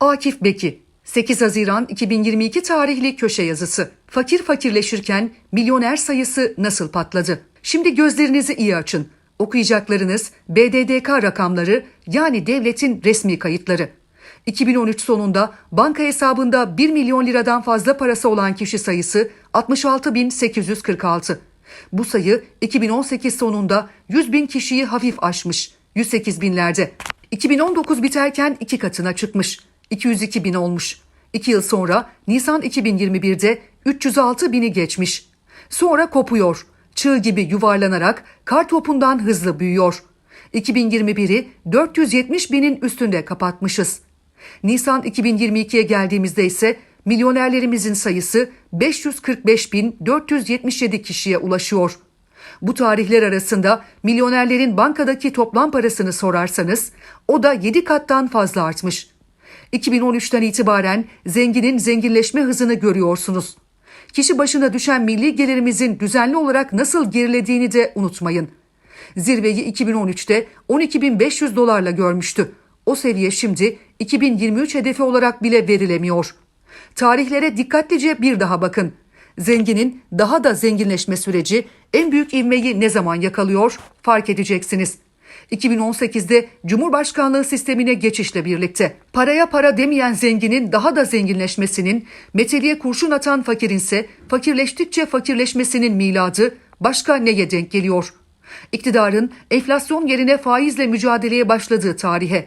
Akif Beki 8 Haziran 2022 tarihli köşe yazısı. Fakir fakirleşirken milyoner sayısı nasıl patladı? Şimdi gözlerinizi iyi açın. Okuyacaklarınız BDDK rakamları yani devletin resmi kayıtları. 2013 sonunda banka hesabında 1 milyon liradan fazla parası olan kişi sayısı 66.846. Bu sayı 2018 sonunda 100 bin kişiyi hafif aşmış, 108 binlerde. 2019 biterken iki katına çıkmış, 202 bin olmuş. İki yıl sonra Nisan 2021'de 306 bini geçmiş. Sonra kopuyor, çığ gibi yuvarlanarak kar topundan hızlı büyüyor. 2021'i 470 binin üstünde kapatmışız. Nisan 2022'ye geldiğimizde ise milyonerlerimizin sayısı 545.477 kişiye ulaşıyor. Bu tarihler arasında milyonerlerin bankadaki toplam parasını sorarsanız o da 7 kattan fazla artmış. 2013'ten itibaren zenginin zenginleşme hızını görüyorsunuz. Kişi başına düşen milli gelirimizin düzenli olarak nasıl gerilediğini de unutmayın. Zirveyi 2013'te 12.500 dolarla görmüştü. O seviye şimdi 2023 hedefi olarak bile verilemiyor. Tarihlere dikkatlice bir daha bakın. Zenginin daha da zenginleşme süreci en büyük ivmeyi ne zaman yakalıyor fark edeceksiniz. 2018'de Cumhurbaşkanlığı sistemine geçişle birlikte paraya para demeyen zenginin daha da zenginleşmesinin, meteliğe kurşun atan fakirin ise fakirleştikçe fakirleşmesinin miladı başka neye denk geliyor? İktidarın enflasyon yerine faizle mücadeleye başladığı tarihe.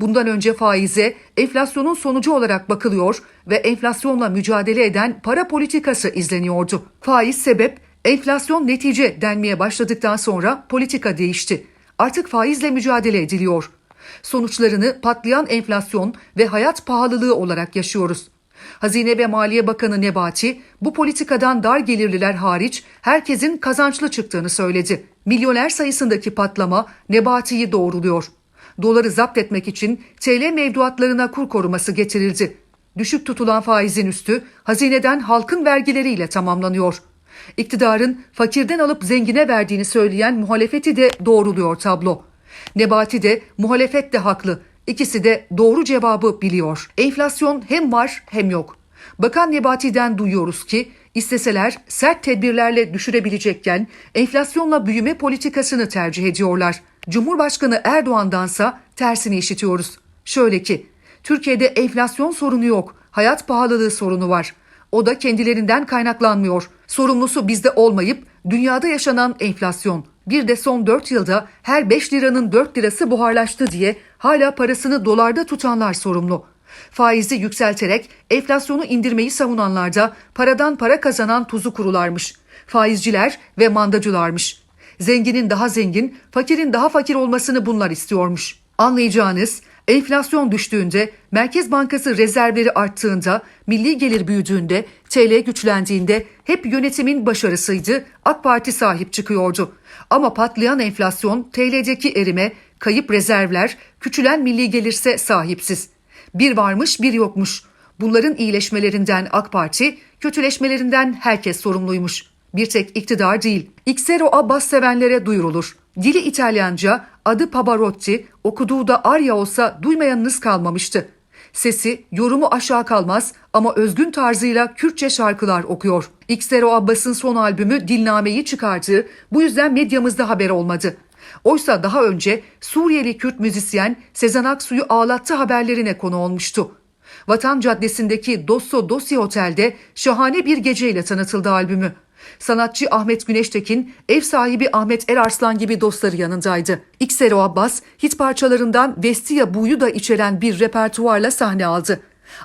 Bundan önce faize enflasyonun sonucu olarak bakılıyor ve enflasyonla mücadele eden para politikası izleniyordu. Faiz sebep, enflasyon netice denmeye başladıktan sonra politika değişti. Artık faizle mücadele ediliyor. Sonuçlarını patlayan enflasyon ve hayat pahalılığı olarak yaşıyoruz. Hazine ve Maliye Bakanı Nebati bu politikadan dar gelirliler hariç herkesin kazançlı çıktığını söyledi. Milyoner sayısındaki patlama Nebati'yi doğruluyor. Doları zapt etmek için TL mevduatlarına kur koruması getirildi. Düşük tutulan faizin üstü hazineden halkın vergileriyle tamamlanıyor. İktidarın fakirden alıp zengine verdiğini söyleyen muhalefeti de doğruluyor tablo. Nebati de muhalefet de haklı. İkisi de doğru cevabı biliyor. Enflasyon hem var hem yok. Bakan Nebati'den duyuyoruz ki isteseler sert tedbirlerle düşürebilecekken enflasyonla büyüme politikasını tercih ediyorlar. Cumhurbaşkanı Erdoğan'dansa tersini işitiyoruz. Şöyle ki Türkiye'de enflasyon sorunu yok, hayat pahalılığı sorunu var. O da kendilerinden kaynaklanmıyor. Sorumlusu bizde olmayıp dünyada yaşanan enflasyon. Bir de son 4 yılda her 5 liranın 4 lirası buharlaştı diye hala parasını dolarda tutanlar sorumlu. Faizi yükselterek enflasyonu indirmeyi savunanlar da paradan para kazanan tuzu kurularmış. Faizciler ve mandacılarmış. Zenginin daha zengin, fakirin daha fakir olmasını bunlar istiyormuş. Anlayacağınız enflasyon düştüğünde, Merkez Bankası rezervleri arttığında, milli gelir büyüdüğünde, TL güçlendiğinde hep yönetimin başarısıydı, AK Parti sahip çıkıyordu. Ama patlayan enflasyon, TL'deki erime, kayıp rezervler, küçülen milli gelirse sahipsiz. Bir varmış bir yokmuş. Bunların iyileşmelerinden AK Parti, kötüleşmelerinden herkes sorumluymuş. Bir tek iktidar değil. Xero Abbas sevenlere duyurulur. Dili İtalyanca, adı Pavarotti, okuduğu da Arya olsa duymayanınız kalmamıştı. Sesi, yorumu aşağı kalmaz ama özgün tarzıyla Kürtçe şarkılar okuyor. Xero Abbas'ın son albümü Dilname'yi çıkardığı bu yüzden medyamızda haber olmadı. Oysa daha önce Suriyeli Kürt müzisyen Sezen Aksu'yu ağlattı haberlerine konu olmuştu. Vatan Caddesi'ndeki Dosso Dossi Otel'de şahane bir geceyle tanıtıldı albümü. Sanatçı Ahmet Güneştekin, ev sahibi Ahmet Erarslan gibi dostları yanındaydı. Xero Abbas, hit parçalarından Vestia Bu'yu da içeren bir repertuarla sahne aldı.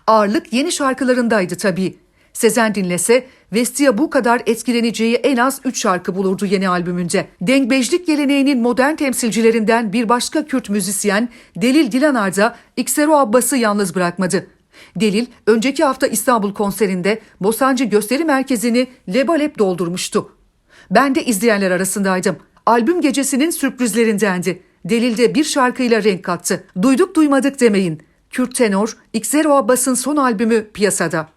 Ağırlık yeni şarkılarındaydı tabii. Sezen dinlese Vestia bu kadar etkileneceği en az 3 şarkı bulurdu yeni albümünde. Dengbejlik geleneğinin modern temsilcilerinden bir başka Kürt müzisyen Delil Dilanar da Xero Abbas'ı yalnız bırakmadı. Delil önceki hafta İstanbul konserinde Bosancı Gösteri Merkezi'ni lebalep doldurmuştu. Ben de izleyenler arasındaydım. Albüm gecesinin sürprizlerindendi. Delil de bir şarkıyla renk kattı. Duyduk duymadık demeyin. Kürt tenor Xero Abbas'ın son albümü piyasada.